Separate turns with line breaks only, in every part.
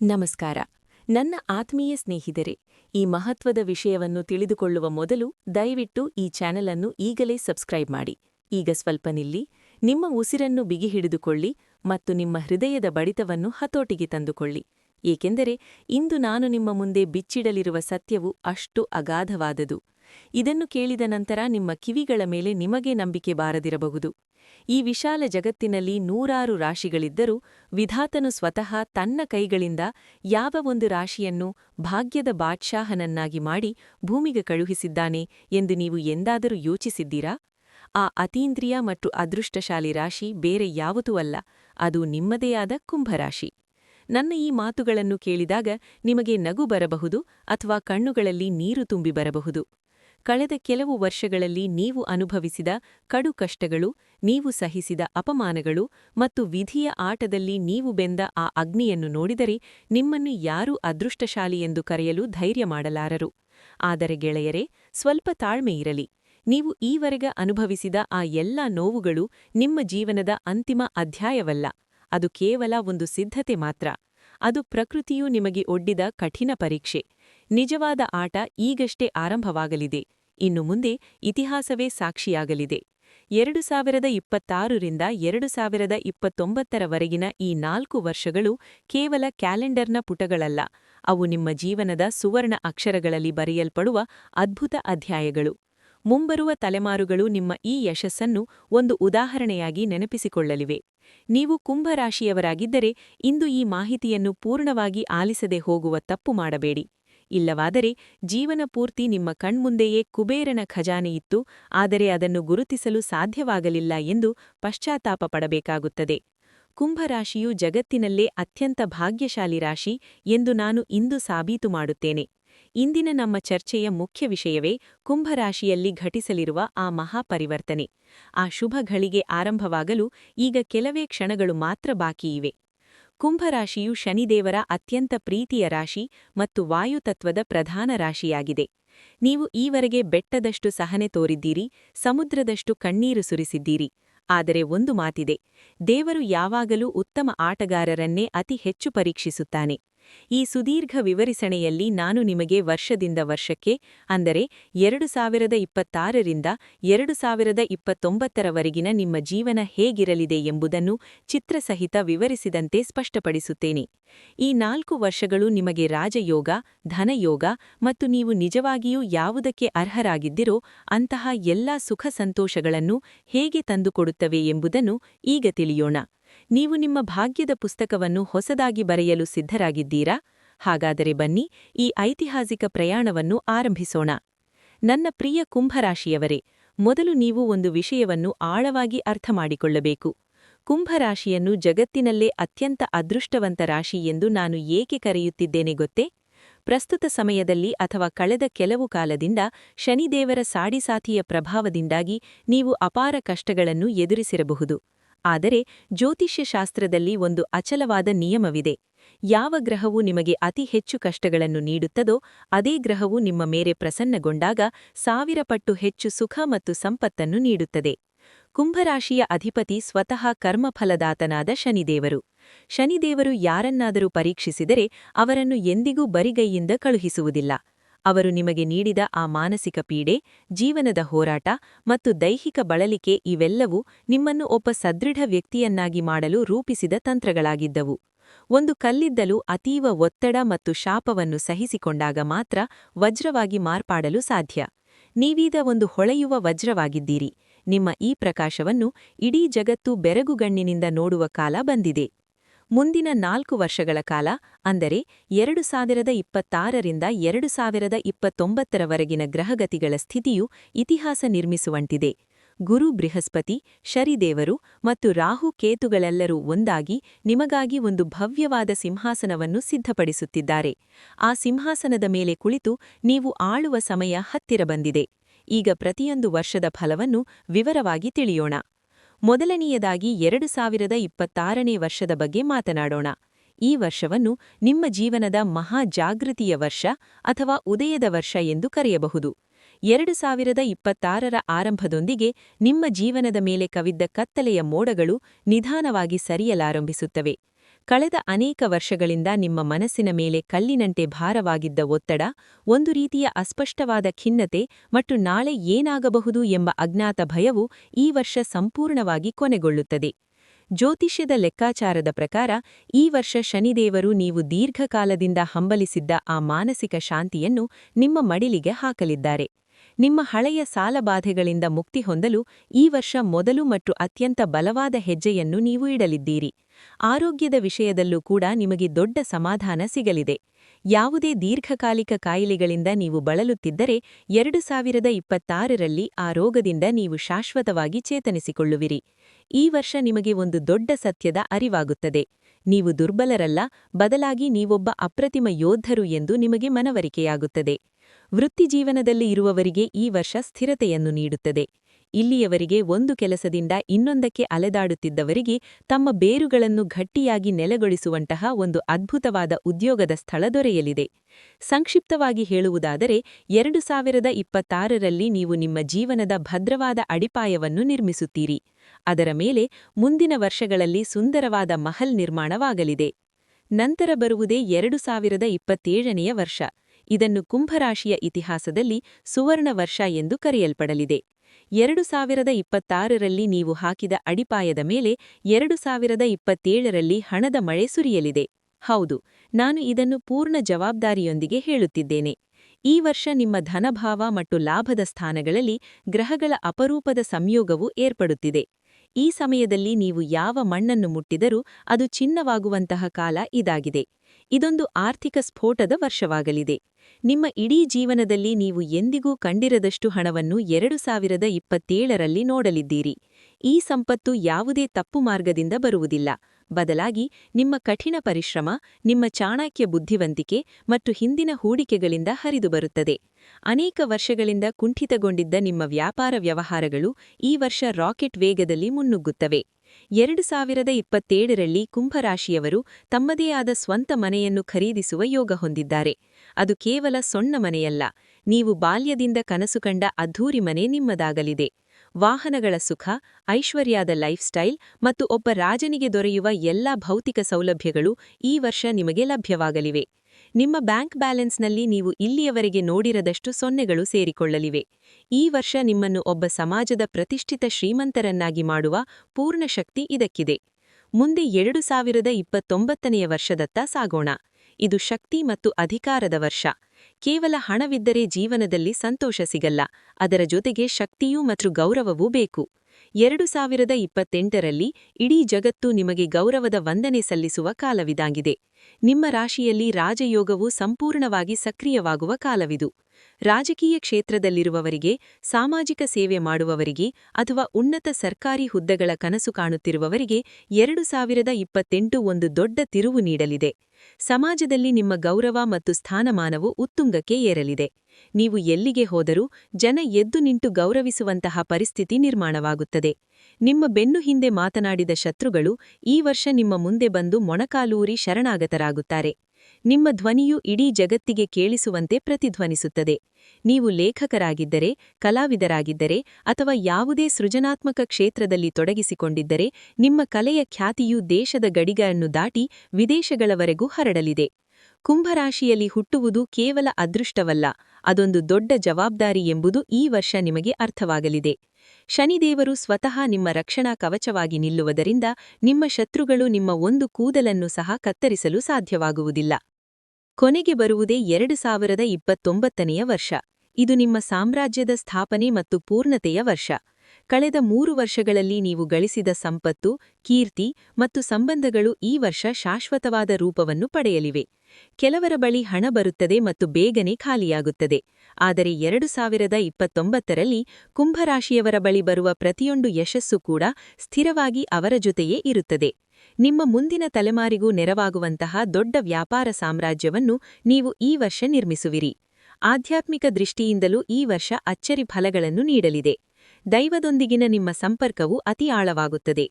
ನಮಸ್ಕಾರ. ನನ್ನ ಆತ್ಮೀಯ ಸ್ನೇಹಿತರೆ, ಈ ಮಹತ್ವದ ವಿಷಯವನ್ನು ತಿಳಿದುಕೊಳ್ಳುವ ಮೊದಲು ದಯವಿಟ್ಟು ಈ ಚಾನೆಲ್ ಅನ್ನು ಈಗಲೇ ಸಬ್ಸ್ಕ್ರೈಬ್ ಮಾಡಿ. ಈಗ ಸ್ವಲ್ಪ ನಿಲ್ಲಿ, ನಿಮ್ಮ ಉಸಿರನ್ನು ಬಿಗಿಹಿಡಿದುಕೊಳ್ಳಿ ಮತ್ತು ನಿಮ್ಮ ಹೃದಯದ ಬಡಿತವನ್ನು ಹತೋಟಿಗೆ ತಂದುಕೊಳ್ಳಿ. ಏಕೆಂದರೆ, ಇಂದು ನಾನು ನಿಮ್ಮ ಮುಂದೆ ಬಿಚ್ಚಿಡಲಿರುವ ಸತ್ಯವು ಅಷ್ಟು ಅಗಾಧವಾದದು. ಇದನ್ನು ಕೇಳಿದ ನಂತರ ನಿಮ್ಮ ಕಿವಿಗಳ ಮೇಲೆ ನಿಮಗೆ ನಂಬಿಕೆ ಬಾರದಿರಬಹುದು. ಈ ವಿಶಾಲ ಜಗತ್ತಿನಲ್ಲಿ ನೂರಾರು ರಾಶಿಗಳಿದ್ದರೂ ವಿಧಾತನು ಸ್ವತಃ ತನ್ನ ಕೈಗಳಿಂದ ಯಾವ ಒಂದು ರಾಶಿಯನ್ನು ಭಾಗ್ಯದ ಬಾದ್ಶಾಹನನ್ನಾಗಿ ಮಾಡಿ ಭೂಮಿಗೆ ಕಳುಹಿಸಿದ್ದಾನೆ ಎಂದು ನೀವು ಎಂದಾದರೂ ಯೋಚಿಸಿದ್ದೀರಾ? ಆ ಅತೀಂದ್ರಿಯ ಮತ್ತು ಅದೃಷ್ಟಶಾಲಿ ರಾಶಿ ಬೇರೆ ಯಾವುದೂ ಅಲ್ಲ, ಅದು ನಿಮ್ಮದೇ ಆದ ಕುಂಭರಾಶಿ. ನನ್ನ ಈ ಮಾತುಗಳನ್ನು ಕೇಳಿದಾಗ ನಿಮಗೆ ನಗು ಬರಬಹುದು ಅಥವಾ ಕಣ್ಣುಗಳಲ್ಲಿ ನೀರು ತುಂಬಿ ಬರಬಹುದು. ಕಳೆದ ಕೆಲವು ವರ್ಷಗಳಲ್ಲಿ ನೀವು ಅನುಭವಿಸಿದ ಕಡು ಕಷ್ಟಗಳು, ನೀವು ಸಹಿಸಿದ ಅಪಮಾನಗಳು ಮತ್ತು ವಿಧಿಯ ಆಟದಲ್ಲಿ ನೀವು ಬೆಂದ ಆ ಅಗ್ನಿಯನ್ನು ನೋಡಿದರೆ ನಿಮ್ಮನ್ನು ಯಾರೂ ಅದೃಷ್ಟಶಾಲಿ ಎಂದು ಕರೆಯಲು ಧೈರ್ಯ ಮಾಡಲಾರರು. ಆದರೆ ಗೆಳೆಯರೇ, ಸ್ವಲ್ಪ ತಾಳ್ಮೆಯಿರಲಿ ನೀವು ಈವರೆಗ ಅನುಭವಿಸಿದ ಆ ಎಲ್ಲ ನೋವುಗಳು ನಿಮ್ಮ ಜೀವನದ ಅಂತಿಮ ಅಧ್ಯಾಯವಲ್ಲ. ಅದು ಕೇವಲ ಒಂದು ಸಿದ್ಧತೆ ಮಾತ್ರ. ಅದು ಪ್ರಕೃತಿಯು ನಿಮಗೆ ಒಡ್ಡಿದ ಕಠಿಣ ಪರೀಕ್ಷೆ. ನಿಜವಾದ ಆಟ ಈಗಷ್ಟೇ ಆರಂಭವಾಗಲಿದೆ. ಇನ್ನು ಮುಂದೆ ಇತಿಹಾಸವೇ ಸಾಕ್ಷಿಯಾಗಲಿದೆ. ಎರಡು ಸಾವಿರದ ಇಪ್ಪತ್ತಾರರಿಂದ ಎರಡು ಸಾವಿರದ ಇಪ್ಪತ್ತೊಂಬತ್ತರವರೆಗಿನ ಈ ನಾಲ್ಕು ವರ್ಷಗಳು ಕೇವಲ ಕ್ಯಾಲೆಂಡರ್ನ ಪುಟಗಳಲ್ಲ. ಅವು ನಿಮ್ಮ ಜೀವನದ ಸುವರ್ಣ ಅಕ್ಷರಗಳಲ್ಲಿ ಬರೆಯಲ್ಪಡುವ ಅದ್ಭುತ ಅಧ್ಯಾಯಗಳು. ಮುಂಬರುವ ತಲೆಮಾರುಗಳು ನಿಮ್ಮ ಈ ಯಶಸ್ಸನ್ನು ಒಂದು ಉದಾಹರಣೆಯಾಗಿ ನೆನಪಿಸಿಕೊಳ್ಳಲಿವೆ. ನೀವು ಕುಂಭರಾಶಿಯವರಾಗಿದ್ದರೆ ಇಂದು ಈ ಮಾಹಿತಿಯನ್ನು ಪೂರ್ಣವಾಗಿ ಆಲಿಸದೆ ಹೋಗುವ ತಪ್ಪು ಮಾಡಬೇಡಿ. ಇಲ್ಲವಾದರೆ ಜೀವನ ಪೂರ್ತಿ ನಿಮ್ಮ ಕಣ್ಮುಂದೆಯೇ ಕುಬೇರನ ಖಜಾನೆಯಿತ್ತು ಆದರೆ ಅದನ್ನು ಗುರುತಿಸಲು ಸಾಧ್ಯವಾಗಲಿಲ್ಲ ಎಂದು ಪಶ್ಚಾತ್ತಾಪ ಪಡಬೇಕಾಗುತ್ತದೆ. ಕುಂಭರಾಶಿಯು ಜಗತ್ತಿನಲ್ಲೇ ಅತ್ಯಂತ ಭಾಗ್ಯಶಾಲಿ ರಾಶಿ ಎಂದು ನಾನು ಇಂದು ಸಾಬೀತು ಮಾಡುತ್ತೇನೆ. ಇಂದಿನ ನಮ್ಮ ಚರ್ಚೆಯ ಮುಖ್ಯ ವಿಷಯವೇ ಕುಂಭರಾಶಿಯಲ್ಲಿ ಘಟಿಸಲಿರುವ ಆ ಮಹಾಪರಿವರ್ತನೆ. ಆ ಶುಭ ಘಳಿಗೆ ಆರಂಭವಾಗಲು ಈಗ ಕೆಲವೇ ಕ್ಷಣಗಳು ಮಾತ್ರ ಬಾಕಿಯಿವೆ ಕುಂಭರಾಶಿಯು ಶನಿದೇವರ ಅತ್ಯಂತ ಪ್ರೀತಿಯ ರಾಶಿ ಮತ್ತು ವಾಯುತತ್ವದ ಪ್ರಧಾನ ರಾಶಿಯಾಗಿದೆ. ನೀವು ಈವರೆಗೆ ಬೆಟ್ಟದಷ್ಟು ಸಹನೆ ತೋರಿದ್ದೀರಿ, ಸಮುದ್ರದಷ್ಟು ಕಣ್ಣೀರು ಸುರಿಸಿದ್ದೀರಿ. ಆದರೆ ಒಂದು ಮಾತಿದೆ, ದೇವರು ಯಾವಾಗಲೂ ಉತ್ತಮ ಆಟಗಾರರನ್ನೇ ಅತಿ ಹೆಚ್ಚು ಪರೀಕ್ಷಿಸುತ್ತಾನೆ. ಈ ಸುದೀರ್ಘ ವಿವರಿಸಣೆಯಲ್ಲಿ ನಾನು ನಿಮಗೆ ವರ್ಷದಿಂದ ವರ್ಷಕ್ಕೆ, ಅಂದರೆ ಎರಡು ಸಾವಿರದ ಇಪ್ಪತ್ತಾರರಿಂದ ಎರಡು ಸಾವಿರದ ಇಪ್ಪತ್ತೊಂಬತ್ತರವರೆಗಿನ ನಿಮ್ಮ ಜೀವನ ಹೇಗಿರಲಿದೆ ಎಂಬುದನ್ನು ಚಿತ್ರಸಹಿತ ವಿವರಿಸಿದಂತೆ ಸ್ಪಷ್ಟಪಡಿಸುತ್ತೇನೆ. ಈ ನಾಲ್ಕು ವರ್ಷಗಳು ನಿಮಗೆ ರಾಜಯೋಗ, ಧನಯೋಗ ಮತ್ತು ನೀವು ನಿಜವಾಗಿಯೂ ಯಾವುದಕ್ಕೆ ಅರ್ಹರಾಗಿದ್ದಿರೋ ಅಂತಹ ಎಲ್ಲಾ ಸುಖ ಸಂತೋಷಗಳನ್ನು ಹೇಗೆ ತಂದುಕೊಡುತ್ತವೆ ಎಂಬುದನ್ನು ಈಗ ತಿಳಿಯೋಣ. ನೀವು ನಿಮ್ಮ ಭಾಗ್ಯದ ಪುಸ್ತಕವನ್ನು ಹೊಸದಾಗಿ ಬರೆಯಲು ಸಿದ್ಧರಾಗಿದ್ದೀರಾ? ಹಾಗಾದರೆ ಬನ್ನಿ, ಈ ಐತಿಹಾಸಿಕ ಪ್ರಯಾಣವನ್ನು ಆರಂಭಿಸೋಣ. ನನ್ನ ಪ್ರಿಯ ಕುಂಭರಾಶಿಯವರೇ, ಮೊದಲು ನೀವು ಒಂದು ವಿಷಯವನ್ನು ಆಳವಾಗಿ ಅರ್ಥಮಾಡಿಕೊಳ್ಳಬೇಕು. ಕುಂಭರಾಶಿಯನ್ನು ಜಗತ್ತಿನಲ್ಲೇ ಅತ್ಯಂತ ಅದೃಷ್ಟವಂತ ರಾಶಿ ಎಂದು ನಾನು ಏಕೆ ಕರೆಯುತ್ತಿದ್ದೇನೆ ಗೊತ್ತೇ? ಪ್ರಸ್ತುತ ಸಮಯದಲ್ಲಿ ಅಥವಾ ಕಳೆದ ಕೆಲವು ಕಾಲದಿಂದ ಶನಿದೇವರ ಸಾಡಿಸಾತಿಯ ಪ್ರಭಾವದಿಂದಾಗಿ ನೀವು ಅಪಾರ ಕಷ್ಟಗಳನ್ನು ಎದುರಿಸಿರಬಹುದು. ಆದರೆ ಜ್ಯೋತಿಷ್ಯಶಾಸ್ತ್ರದಲ್ಲಿ ಒಂದು ಅಚಲವಾದ ನಿಯಮವಿದೆ. ಯಾವ ಗ್ರಹವು ನಿಮಗೆ ಅತಿ ಹೆಚ್ಚು ಕಷ್ಟಗಳನ್ನು ನೀಡುತ್ತದೋ, ಅದೇ ಗ್ರಹವು ನಿಮ್ಮ ಮೇಲೆ ಪ್ರಸನ್ನಗೊಂಡಾಗ ಸಾವಿರ ಪಟ್ಟು ಹೆಚ್ಚು ಸುಖ ಮತ್ತು ಸಂಪತ್ತನ್ನು ನೀಡುತ್ತದೆ. ಕುಂಭರಾಶಿಯ ಅಧಿಪತಿ ಸ್ವತಃ ಕರ್ಮಫಲದಾತನಾದ ಶನಿದೇವರು. ಶನಿದೇವರು ಯಾರನ್ನಾದರೂ ಪರೀಕ್ಷಿಸಿದರೆ ಅವರನ್ನು ಎಂದಿಗೂ ಬರಿಗೈಯಿಂದ ಕಳುಹಿಸುವುದಿಲ್ಲ. ಅವರು ನಿಮಗೆ ನೀಡಿದ ಆ ಮಾನಸಿಕ ಪೀಡೆ, ಜೀವನದ ಹೋರಾಟ ಮತ್ತು ದೈಹಿಕ ಬಳಲಿಕೆ ಇವೆಲ್ಲವೂ ನಿಮ್ಮನ್ನು ಒಬ್ಬ ಸದೃಢ ವ್ಯಕ್ತಿಯನ್ನಾಗಿ ಮಾಡಲು ರೂಪಿಸಿದ ತಂತ್ರಗಳಾಗಿದ್ದವು. ಒಂದು ಕಲ್ಲಿದ್ದಲು ಅತೀವ ಒತ್ತಡ ಮತ್ತು ಶಾಪವನ್ನು ಸಹಿಸಿಕೊಂಡಾಗ ಮಾತ್ರ ವಜ್ರವಾಗಿ ಮಾರ್ಪಾಡಲು ಸಾಧ್ಯ. ನೀವೀದ ಒಂದು ಹೊಳೆಯುವ ವಜ್ರವಾಗಿದ್ದೀರಿ. ನಿಮ್ಮ ಈ ಪ್ರಕಾಶವನ್ನು ಇಡೀ ಜಗತ್ತು ಬೆರಗುಗಣ್ಣಿನಿಂದ ನೋಡುವ ಕಾಲ ಬಂದಿದೆ. ಮುಂದಿನ ನಾಲ್ಕು ವರ್ಷಗಳ ಕಾಲ, ಅಂದರೆ ಎರಡು ಸಾವಿರದ ಇಪ್ಪತ್ತಾರರಿಂದ ಎರಡು ಸಾವಿರದ ಇಪ್ಪತ್ತೊಂಬತ್ತರವರೆಗಿನ ಗ್ರಹಗತಿಗಳ ಸ್ಥಿತಿಯು ಇತಿಹಾಸ ನಿರ್ಮಿಸುವಂತಿದೆ. ಗುರು ಬೃಹಸ್ಪತಿ, ಶರಿದೇವರು ಮತ್ತು ರಾಹು ಕೇತುಗಳೆಲ್ಲರೂ ಒಂದಾಗಿ ನಿಮಗಾಗಿ ಒಂದು ಭವ್ಯವಾದ ಸಿಂಹಾಸನವನ್ನು ಸಿದ್ಧಪಡಿಸುತ್ತಿದ್ದಾರೆ. ಆ ಸಿಂಹಾಸನದ ಮೇಲೆ ಕುಳಿತು ನೀವು ಆಳುವ ಸಮಯ ಹತ್ತಿರ ಬಂದಿದೆ. ಈಗ ಪ್ರತಿಯೊಂದು ವರ್ಷದ ಫಲವನ್ನು ವಿವರವಾಗಿ ತಿಳಿಯೋಣ. ಮೊದಲನೆಯದಾಗಿ ಎರಡು ಸಾವಿರದ ಇಪ್ಪತ್ತಾರನೇ ವರ್ಷದ ಬಗ್ಗೆ ಮಾತನಾಡೋಣ. ಈ ವರ್ಷವನ್ನು ನಿಮ್ಮ ಜೀವನದ ಮಹಾ ಜಾಗೃತಿಯ ವರ್ಷ ಅಥವಾ ಉದಯದ ವರ್ಷ ಎಂದು ಕರೆಯಬಹುದು. ಎರಡು ಸಾವಿರದ ಇಪ್ಪತ್ತಾರರ ಆರಂಭದೊಂದಿಗೆ ನಿಮ್ಮ ಜೀವನದ ಮೇಲೆ ಕವಿದ್ದ ಕತ್ತಲೆಯ ಮೋಡಗಳು ನಿಧಾನವಾಗಿ ಸರಿಯಲಾರಂಭಿಸುತ್ತವೆ. ಕಳೆದ ಅನೇಕ ವರ್ಷಗಳಿಂದ ನಿಮ್ಮ ಮನಸ್ಸಿನ ಮೇಲೆ ಕಲ್ಲಿನಂತೆ ಭಾರವಾಗಿದ್ದ ಒತ್ತಡ, ಒಂದು ರೀತಿಯ ಅಸ್ಪಷ್ಟವಾದ ಖಿನ್ನತೆ ಮತ್ತು ನಾಳೆ ಏನಾಗಬಹುದು ಎಂಬ ಅಜ್ಞಾತ ಭಯವು ಈ ವರ್ಷ ಸಂಪೂರ್ಣವಾಗಿ ಕೊನೆಗೊಳ್ಳುತ್ತದೆ. ಜ್ಯೋತಿಷ್ಯದ ಲೆಕ್ಕಾಚಾರದ ಪ್ರಕಾರ, ಈ ವರ್ಷ ಶನಿದೇವರು ನೀವು ದೀರ್ಘಕಾಲದಿಂದ ಹಂಬಲಿಸಿದ್ದ ಆ ಮಾನಸಿಕ ಶಾಂತಿಯನ್ನು ನಿಮ್ಮ ಮಡಿಲಿಗೆ ಹಾಕಲಿದ್ದಾರೆ. ನಿಮ್ಮ ಹಳೆಯ ಸಾಲಬಾಧೆಗಳಿಂದ ಮುಕ್ತಿ ಹೊಂದಲು ಈ ವರ್ಷ ಮೊದಲು ಮತ್ತು ಅತ್ಯಂತ ಬಲವಾದ ಹೆಜ್ಜೆಯನ್ನು ನೀವು ಇಡಲಿದ್ದೀರಿ. ಆರೋಗ್ಯದ ವಿಷಯದಲ್ಲೂ ಕೂಡ ನಿಮಗೆ ದೊಡ್ಡ ಸಮಾಧಾನ ಸಿಗಲಿದೆ. ಯಾವುದೇ ದೀರ್ಘಕಾಲಿಕ ಕಾಯಿಲೆಗಳಿಂದ ನೀವು ಬಳಲುತ್ತಿದ್ದರೆ ಎರಡು ಸಾವಿರದ ಇಪ್ಪತ್ತಾರರಲ್ಲಿ ಆ ರೋಗದಿಂದ ನೀವು ಶಾಶ್ವತವಾಗಿ ಚೇತನಿಸಿಕೊಳ್ಳುವಿರಿ. ಈ ವರ್ಷ ನಿಮಗೆ ಒಂದು ದೊಡ್ಡ ಸತ್ಯದ ಅರಿವಾಗುತ್ತದೆ. ನೀವು ದುರ್ಬಲರಲ್ಲ, ಬದಲಾಗಿ ನೀವೊಬ್ಬ ಅಪ್ರತಿಮ ಯೋಧರು ಎಂದು ನಿಮಗೆ ಮನವರಿಕೆಯಾಗುತ್ತದೆ. ವೃತ್ತಿಜೀವನದಲ್ಲಿ ಇರುವವರಿಗೆ ಈ ವರ್ಷ ಸ್ಥಿರತೆಯನ್ನು ನೀಡುತ್ತದೆ. ಇಲ್ಲಿಯವರೆಗೆ ಒಂದು ಕೆಲಸದಿಂದ ಇನ್ನೊಂದಕ್ಕೆ ಅಲೆದಾಡುತ್ತಿದ್ದವರಿಗೆ ತಮ್ಮ ಬೇರುಗಳನ್ನು ಗಟ್ಟಿಯಾಗಿ ನೆಲೆಗೊಳಿಸುವಂತಹ ಒಂದು ಅದ್ಭುತವಾದ ಉದ್ಯೋಗದ ಸ್ಥಳ ದೊರೆಯಲಿದೆ. ಸಂಕ್ಷಿಪ್ತವಾಗಿ ಹೇಳುವುದಾದರೆ, ಎರಡು ಸಾವಿರದ ಇಪ್ಪತ್ತಾರರಲ್ಲಿ ನೀವು ನಿಮ್ಮ ಜೀವನದ ಭದ್ರವಾದ ಅಡಿಪಾಯವನ್ನು ನಿರ್ಮಿಸುತ್ತೀರಿ. ಅದರ ಮೇಲೆ ಮುಂದಿನ ವರ್ಷಗಳಲ್ಲಿ ಸುಂದರವಾದ ಮಹಲ್ ನಿರ್ಮಾಣವಾಗಲಿದೆ. ನಂತರ ಬರುವುದೇ ಎರಡು ಸಾವಿರದ ಇಪ್ಪತ್ತೇಳನೆಯ ವರ್ಷ. ಇದನ್ನು ಕುಂಭರಾಶಿಯ ಇತಿಹಾಸದಲ್ಲಿ ಸುವರ್ಣ ವರ್ಷ ಎಂದು ಕರೆಯಲ್ಪಡಲಿದೆ. ಎರಡು ಸಾವಿರದ ಇಪ್ಪತ್ತಾರರಲ್ಲಿ ನೀವು ಹಾಕಿದ ಅಡಿಪಾಯದ ಮೇಲೆ ಎರಡು ಸಾವಿರದ ಇಪ್ಪತ್ತೇಳರಲ್ಲಿ ಹಣದ ಮಳೆ ಸುರಿಯಲಿದೆ. ಹೌದು, ನಾನು ಇದನ್ನು ಪೂರ್ಣ ಜವಾಬ್ದಾರಿಯೊಂದಿಗೆ ಹೇಳುತ್ತಿದ್ದೇನೆ. ಈ ವರ್ಷ ನಿಮ್ಮ ಧನಭಾವ ಮತ್ತು ಲಾಭದ ಸ್ಥಾನಗಳಲ್ಲಿ ಗ್ರಹಗಳ ಅಪರೂಪದ ಸಂಯೋಗವು ಏರ್ಪಡುತ್ತಿದೆ. ಈ ಸಮಯದಲ್ಲಿ ನೀವು ಯಾವ ಮಣ್ಣನ್ನು ಮುಟ್ಟಿದರೂ ಅದು ಚಿನ್ನವಾಗುವಂತಹ ಕಾಲ ಇದಾಗಿದೆ. ಇದೊಂದು ಆರ್ಥಿಕ ಸ್ಫೋಟದ ವರ್ಷವಾಗಲಿದೆ. ನಿಮ್ಮ ಇಡೀ ಜೀವನದಲ್ಲಿ ನೀವು ಎಂದಿಗೂ ಕಂಡಿರದಷ್ಟು ಹಣವನ್ನು ಎರಡು ಸಾವಿರದ ಇಪ್ಪತ್ತೇಳರಲ್ಲಿ ನೋಡಲಿದ್ದೀರಿ. ಈ ಸಂಪತ್ತು ಯಾವುದೇ ತಪ್ಪು ಮಾರ್ಗದಿಂದ ಬರುವುದಿಲ್ಲ. ಬದಲಾಗಿ, ನಿಮ್ಮ ಕಠಿಣ ಪರಿಶ್ರಮ, ನಿಮ್ಮ ಚಾಣಕ್ಯ ಬುದ್ಧಿವಂತಿಕೆ ಮತ್ತು ಹಿಂದಿನ ಹೂಡಿಕೆಗಳಿಂದ ಹರಿದು ಬರುತ್ತದೆ ಅನೇಕ ವರ್ಷಗಳಿಂದ ಕುಂಠಿತಗೊಂಡಿದ್ದ ನಿಮ್ಮ ವ್ಯಾಪಾರ ವ್ಯವಹಾರಗಳು ಈ ವರ್ಷ ರಾಕೆಟ್ ವೇಗದಲ್ಲಿ ಮುನ್ನುಗ್ಗುತ್ತವೆ. ಎರಡು ಸಾವಿರದ ಇಪ್ಪತ್ತೇಳರಲ್ಲಿ ಕುಂಭರಾಶಿಯವರು ತಮ್ಮದೇ ಆದ ಸ್ವಂತ ಮನೆಯನ್ನು ಖರೀದಿಸುವ ಯೋಗ ಹೊಂದಿದ್ದಾರೆ. ಅದು ಕೇವಲ ಸೊಣ್ಣ ಮನೆಯಲ್ಲ. ನೀವು ಬಾಲ್ಯದಿಂದ ಕನಸು ಕಂಡ ಅದ್ಧೂರಿ ಮನೆ ನಿಮ್ಮದಾಗಲಿದೆ. ವಾಹನಗಳ ಸುಖ, ಐಶ್ವರ್ಯಾದ ಲೈಫ್ ಸ್ಟೈಲ್ ಮತ್ತು ಒಬ್ಬ ರಾಜನಿಗೆ ದೊರೆಯುವ ಎಲ್ಲಾ ಭೌತಿಕ ಸೌಲಭ್ಯಗಳು ಈ ವರ್ಷ ನಿಮಗೆ ಲಭ್ಯವಾಗಲಿವೆ. ನಿಮ್ಮ ಬ್ಯಾಂಕ್ ಬ್ಯಾಲೆನ್ಸ್ನಲ್ಲಿ ನೀವು ಇಲ್ಲಿಯವರೆಗೆ ನೋಡಿರದಷ್ಟು ಸೊನ್ನೆಗಳು ಸೇರಿಕೊಳ್ಳಲಿವೆ. ಈ ವರ್ಷ ನಿಮ್ಮನ್ನು ಒಬ್ಬ ಸಮಾಜದ ಪ್ರತಿಷ್ಠಿತ ಶ್ರೀಮಂತರನ್ನಾಗಿ ಮಾಡುವ ಪೂರ್ಣ ಶಕ್ತಿ ಇದಕ್ಕಿದೆ. ಮುಂದೆ ಎರಡು ಸಾವಿರದ ಇಪ್ಪತ್ತೊಂಬತ್ತನೆಯ ವರ್ಷದತ್ತ ಸಾಗೋಣ. ಇದು ಶಕ್ತಿ ಮತ್ತು ಅಧಿಕಾರದ ವರ್ಷ. ಕೇವಲ ಹಣವಿದ್ದರೆ ಜೀವನದಲ್ಲಿ ಸಂತೋಷ ಸಿಗಲ್ಲ, ಅದರ ಜೊತೆಗೆ ಶಕ್ತಿಯೂ ಮತ್ತು ಗೌರವವೂ ಬೇಕು. ಎರಡು ಸಾವಿರದ ಇಪ್ಪತ್ತೆಂಟರಲ್ಲಿ ಇಡೀ ಜಗತ್ತು ನಿಮಗೆ ಗೌರವದ ವಂದನೆ ಸಲ್ಲಿಸುವ ಕಾಲವಿದಾಗಿದೆ. ನಿಮ್ಮ ರಾಶಿಯಲ್ಲಿ ರಾಜಯೋಗವು ಸಂಪೂರ್ಣವಾಗಿ ಸಕ್ರಿಯವಾಗುವ ಕಾಲವಿದು. ರಾಜಕೀಯ ಕ್ಷೇತ್ರದಲ್ಲಿರುವವರಿಗೆ, ಸಾಮಾಜಿಕ ಸೇವೆ ಮಾಡುವವರಿಗೆ ಅಥವಾ ಉನ್ನತ ಸರ್ಕಾರಿ ಹುದ್ದೆಗಳ ಕನಸು ಕಾಣುತ್ತಿರುವವರಿಗೆ ಎರಡು ಸಾವಿರದ ಇಪ್ಪತ್ತೆಂಟು ಒಂದು ದೊಡ್ಡ ತಿರುವು ನೀಡಲಿದೆ. ಸಮಾಜದಲ್ಲಿ ನಿಮ್ಮ ಗೌರವ ಮತ್ತು ಸ್ಥಾನಮಾನವು ಉತ್ತುಂಗಕ್ಕೆ ಏರಲಿದೆ. ನೀವು ಎಲ್ಲಿಗೆ ಹೋದರೂ ಜನ ಎದ್ದು ನಿಂತು ಗೌರವಿಸುವಂತಹ ಪರಿಸ್ಥಿತಿ ನಿರ್ಮಾಣವಾಗುತ್ತದೆ. ನಿಮ್ಮ ಬೆನ್ನು ಹಿಂದೆ ಮಾತನಾಡಿದ ಶತ್ರುಗಳು ಈ ವರ್ಷ ನಿಮ್ಮ ಮುಂದೆ ಬಂದು ಮೊಣಕಾಲೂರಿ ಶರಣಾಗತರಾಗುತ್ತಾರೆ. ನಿಮ್ಮ ಧ್ವನಿಯು ಇಡೀ ಜಗತ್ತಿಗೆ ಕೇಳಿಸುವಂತೆ ಪ್ರತಿಧ್ವನಿಸುತ್ತದೆ. ನೀವು ಲೇಖಕರಾಗಿದ್ದರೆ, ಕಲಾವಿದರಾಗಿದ್ದರೆ, ಅಥವಾ ಯಾವುದೇ ಸೃಜನಾತ್ಮಕ ಕ್ಷೇತ್ರದಲ್ಲಿ ತೊಡಗಿಸಿಕೊಂಡಿದ್ದರೆ, ನಿಮ್ಮ ಕಲೆಯ ಖ್ಯಾತಿಯು ದೇಶದ ಗಡಿಗಳನ್ನು ದಾಟಿ ವಿದೇಶಗಳವರೆಗೂ ಹರಡಲಿದೆ. ಕುಂಭರಾಶಿಯಲ್ಲಿ ಹುಟ್ಟುವುದು ಕೇವಲ ಅದೃಷ್ಟವಲ್ಲ, ಅದೊಂದು ದೊಡ್ಡ ಜವಾಬ್ದಾರಿ ಎಂಬುದು ಈ ವರ್ಷ ನಿಮಗೆ ಅರ್ಥವಾಗಲಿದೆ. ಶನಿದೇವರು ಸ್ವತಃ ನಿಮ್ಮ ರಕ್ಷಣಾ ಕವಚವಾಗಿ ನಿಲ್ಲುವುದರಿಂದ ನಿಮ್ಮ ಶತ್ರುಗಳು ನಿಮ್ಮ ಒಂದು ಕೂದಲನ್ನು ಸಹ ಕತ್ತರಿಸಲು ಸಾಧ್ಯವಾಗುವುದಿಲ್ಲ. ಕೊನೆಗೆ ಬರುವುದೇ ಎರಡು ಸಾವಿರದ ಇಪ್ಪತ್ತೊಂಬತ್ತನೆಯ ವರ್ಷ. ಇದು ನಿಮ್ಮ ಸಾಮ್ರಾಜ್ಯದ ಸ್ಥಾಪನೆ ಮತ್ತು ಪೂರ್ಣತೆಯ ವರ್ಷ. ಕಳೆದ ಮೂರು ವರ್ಷಗಳಲ್ಲಿ ನೀವು ಗಳಿಸಿದ ಸಂಪತ್ತು, ಕೀರ್ತಿ ಮತ್ತು ಸಂಬಂಧಗಳು ಈ ವರ್ಷ ಶಾಶ್ವತವಾದ ರೂಪವನ್ನು ಪಡೆಯಲಿವೆ. ಕೆಲವರ ಬಳಿ ಹಣ ಬರುತ್ತದೆ ಮತ್ತು ಬೇಗನೆ ಖಾಲಿಯಾಗುತ್ತದೆ. ಆದರೆ ಎರಡು ಸಾವಿರದ ಇಪ್ಪತ್ತೊಂಬತ್ತರಲ್ಲಿ ಕುಂಭರಾಶಿಯವರ ಬಳಿ ಬರುವ ಪ್ರತಿಯೊಂದು ಯಶಸ್ಸು ಕೂಡ ಸ್ಥಿರವಾಗಿ ಅವರ ಜೊತೆಯೇ ಇರುತ್ತದೆ. ನಿಮ್ಮ ಮುಂದಿನ ತಲೆಮಾರಿಗೂ ನೆರವಾಗುವಂತಹ ದೊಡ್ಡ ವ್ಯಾಪಾರ ಸಾಮ್ರಾಜ್ಯವನ್ನು ನೀವು ಈ ವರ್ಷ ನಿರ್ಮಿಸುವಿರಿ. ಆಧ್ಯಾತ್ಮಿಕ ದೃಷ್ಟಿಯಿಂದಲೂ ಈ ವರ್ಷ ಅಚ್ಚರಿ ಫಲಗಳನ್ನು ನೀಡಲಿದೆ. ದೈವದೊಂದಿಗಿನ ನಿಮ್ಮ ಸಂಪರ್ಕವು ಅತಿ ಆಳವಾಗುತ್ತದೆ.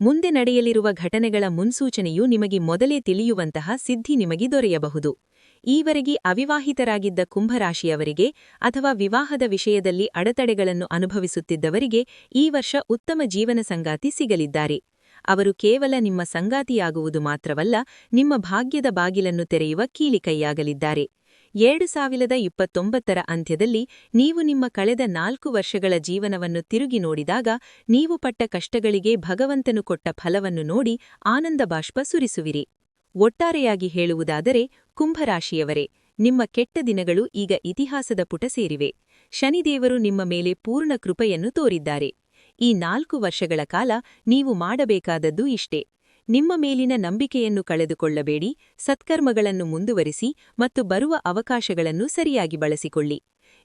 ಮುಂದೆ ನಡೆಯಲಿರುವ ಘಟನೆಗಳ ಮುನ್ಸೂಚನೆಯು ನಿಮಗೆ ಮೊದಲೇ ತಿಳಿಯುವಂತಹ ಸಿದ್ಧಿ ನಿಮಗೆ ದೊರೆಯಬಹುದು. ಈವರೆಗೆ ಅವಿವಾಹಿತರಾಗಿದ್ದ ಕುಂಭರಾಶಿಯವರಿಗೆ ಅಥವಾ ವಿವಾಹದ ವಿಷಯದಲ್ಲಿ ಅಡೆತಡೆಗಳನ್ನು ಅನುಭವಿಸುತ್ತಿದ್ದವರಿಗೆ ಈ ವರ್ಷ ಉತ್ತಮ ಜೀವನ ಸಂಗಾತಿ ಸಿಗಲಿದ್ದಾರೆ.
ಅವರು ಕೇವಲ ನಿಮ್ಮ ಸಂಗಾತಿಯಾಗುವುದು ಮಾತ್ರವಲ್ಲ, ನಿಮ್ಮ ಭಾಗ್ಯದ ಬಾಗಿಲನ್ನು ತೆರೆಯುವ ಕೀಲಿಕೈಯಾಗಲಿದ್ದಾರೆ. ಎರಡು ಸಾವಿರದ ಇಪ್ಪತ್ತೊಂಬತ್ತರ ಅಂತ್ಯದಲ್ಲಿ ನೀವು ನಿಮ್ಮ ಕಳೆದ ನಾಲ್ಕು ವರ್ಷಗಳ ಜೀವನವನ್ನು ತಿರುಗಿ ನೋಡಿದಾಗ, ನೀವು ಪಟ್ಟ ಕಷ್ಟಗಳಿಗೆ ಭಗವಂತನು ಕೊಟ್ಟ ಫಲವನ್ನು ನೋಡಿ ಆನಂದ ಬಾಷ್ಪ ಸುರಿಸುವಿರಿ. ಒಟ್ಟಾರೆಯಾಗಿ ಹೇಳುವುದಾದರೆ, ಕುಂಭರಾಶಿಯವರೇ, ನಿಮ್ಮ ಕೆಟ್ಟ ದಿನಗಳು ಈಗ ಇತಿಹಾಸದ ಪುಟ ಸೇರಿವೆ. ಶನಿದೇವರು ನಿಮ್ಮ ಮೇಲೆ ಪೂರ್ಣ ಕೃಪೆಯನ್ನು ತೋರಿದ್ದಾರೆ. ಈ ನಾಲ್ಕು ವರ್ಷಗಳ ಕಾಲ ನೀವು ಮಾಡಬೇಕಾದದ್ದು ಇಷ್ಟೇ. ನಿಮ್ಮ ಮೇಲಿನ ನಂಬಿಕೆಯನ್ನು ಕಳೆದುಕೊಳ್ಳಬೇಡಿ, ಸತ್ಕರ್ಮಗಳನ್ನು ಮುಂದುವರಿಸಿ ಮತ್ತು ಬರುವ ಅವಕಾಶಗಳನ್ನು ಸರಿಯಾಗಿ ಬಳಸಿಕೊಳ್ಳಿ.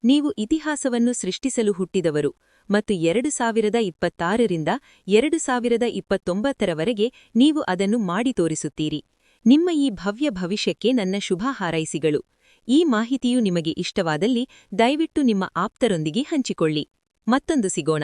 ನೀವು ಇತಿಹಾಸವನ್ನು ಸೃಷ್ಟಿಸಲು ಹುಟ್ಟಿದವರು ಮತ್ತು ಎರಡು ಸಾವಿರದ ಇಪ್ಪತ್ತಾರರಿಂದ ಎರಡು ಸಾವಿರದ ಇಪ್ಪತ್ತೊಂಬತ್ತರವರೆಗೆ ನೀವು ಅದನ್ನು ಮಾಡಿ ತೋರಿಸುತ್ತೀರಿ. ನಿಮ್ಮ ಈ ಭವ್ಯ ಭವಿಷ್ಯಕ್ಕೆ ನನ್ನ ಶುಭ ಹಾರೈಸಿಗಳು. ಈ ಮಾಹಿತಿಯು ನಿಮಗೆ ಇಷ್ಟವಾದಲ್ಲಿ ದಯವಿಟ್ಟು ನಿಮ್ಮ ಆಪ್ತರೊಂದಿಗೆ ಹಂಚಿಕೊಳ್ಳಿ. ಮತ್ತೊಂದು ಸಿಗೋಣ.